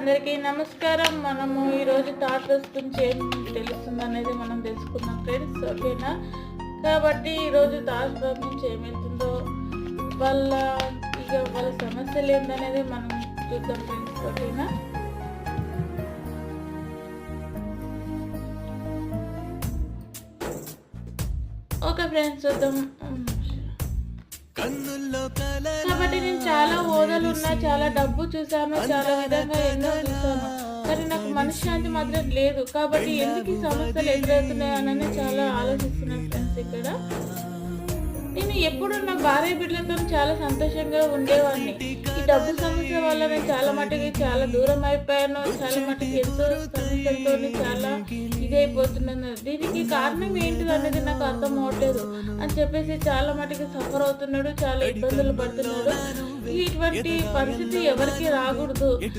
అందరికీ నమస్కారం. మనము ఈరోజు టాటర్స్ గురించి ఏం తెలుస్తుంది అనేది మనం తెలుసుకుందాం ఫ్రెండ్స్ ఓకేనా? కాబట్టి ఈరోజు తాజ్ బాబు నుంచి ఏం వెళ్తుందో వాళ్ళ ఇక వాళ్ళ సమస్యలు ఏందనేది మనం చూద్దాం ఫ్రెండ్స్ ఓకేనా? ఓకే ఫ్రెండ్స్ చూద్దాం. కాబట్టి నేను చాలా హోదాలు చాలా డబ్బు చూసాను చాలా విధంగా ఎన్నో చూసాను కానీ నాకు మనశ్శాంతి మాత్రం లేదు. కాబట్టి ఎందుకు ఈ సమస్యలు ఎదురవుతున్నాయి అని చాలా ఆలోచిస్తున్నాను ఫ్రెండ్స్ ఇక్కడ. నేను ఎప్పుడు నా భార్య బిడ్డలతో చాలా సంతోషంగా ఉండేవాడిని. ఈ డబ్బు సమస్య వల్ల నేను చాలా మటుకి చాలా దూరం అయిపోయాను చాలా మటుకి ఎంతో సమస్యలతో చాలా ఇదైపోతున్నాను దీనికి కారణం ఏంటిది అనేది నాకు అర్థం అవట్లేదు అని చెప్పేసి చాలా మటుకి సఫర్ అవుతున్నాడు చాలా ఇబ్బందులు పడుతున్నాడు. ఇటువంటి పరిస్థితి ఎవరికి రాకూడదు.